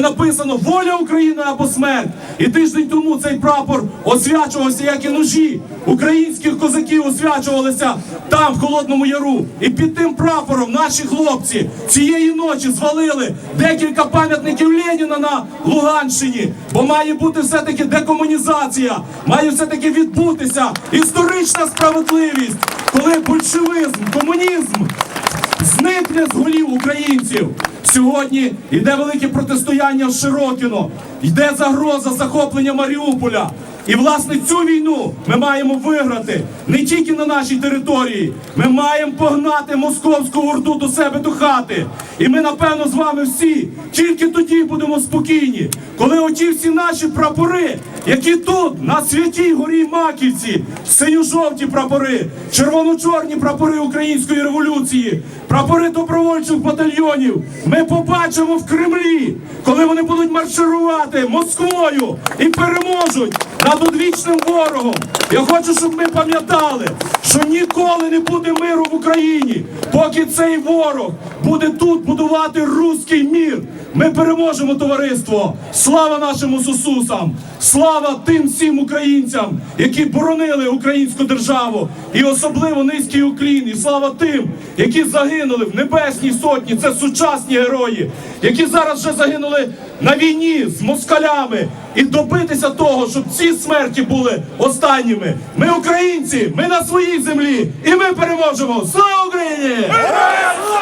Написано воля України або смерть. І тиждень тому цей прапор освячувався, як і ножі українських козаків освячувалися там, в Холодному Яру. І під тим прапором наші хлопці цієї ночі звалили декілька пам'ятників Леніна на Луганщині. Бо має бути все-таки декомунізація, має все-таки відбутися історична справедливість, коли большевизм, комунізм зникне з голів українців. Сьогодні йде велике протистояння в Широкіно, йде загроза захоплення Маріуполя. І власне цю війну ми маємо виграти не тільки на нашій території. Ми маємо погнати московську орду до себе до хати. І ми, напевно, з вами всі тільки тоді будемо спокійні, коли оті всі наші прапори, які тут на святій горі Маківці, синьо-жовті прапори, червоно-чорні прапори української революції, прапори добровольчих батальйонів. Ми побачимо в Кремлі, коли вони будуть марширувати Москвою і переможуть над одвічним ворогом. Я хочу, щоб ми пам'ятали, що ніколи не буде миру в Україні, поки цей ворог буде тут будувати руський мір. Ми переможемо товариство. Слава нашим Сусусам! Слава тим всім українцям, які боронили українську державу, і особливо низький уклін. І слава тим, які загинули в небесній сотні. Це сучасні герої, які зараз вже загинули на війні з москалями. І добитися того, щоб ці смерті були останніми. Ми українці, ми на своїй землі, і ми переможемо. Слава Україні! Україні! Слава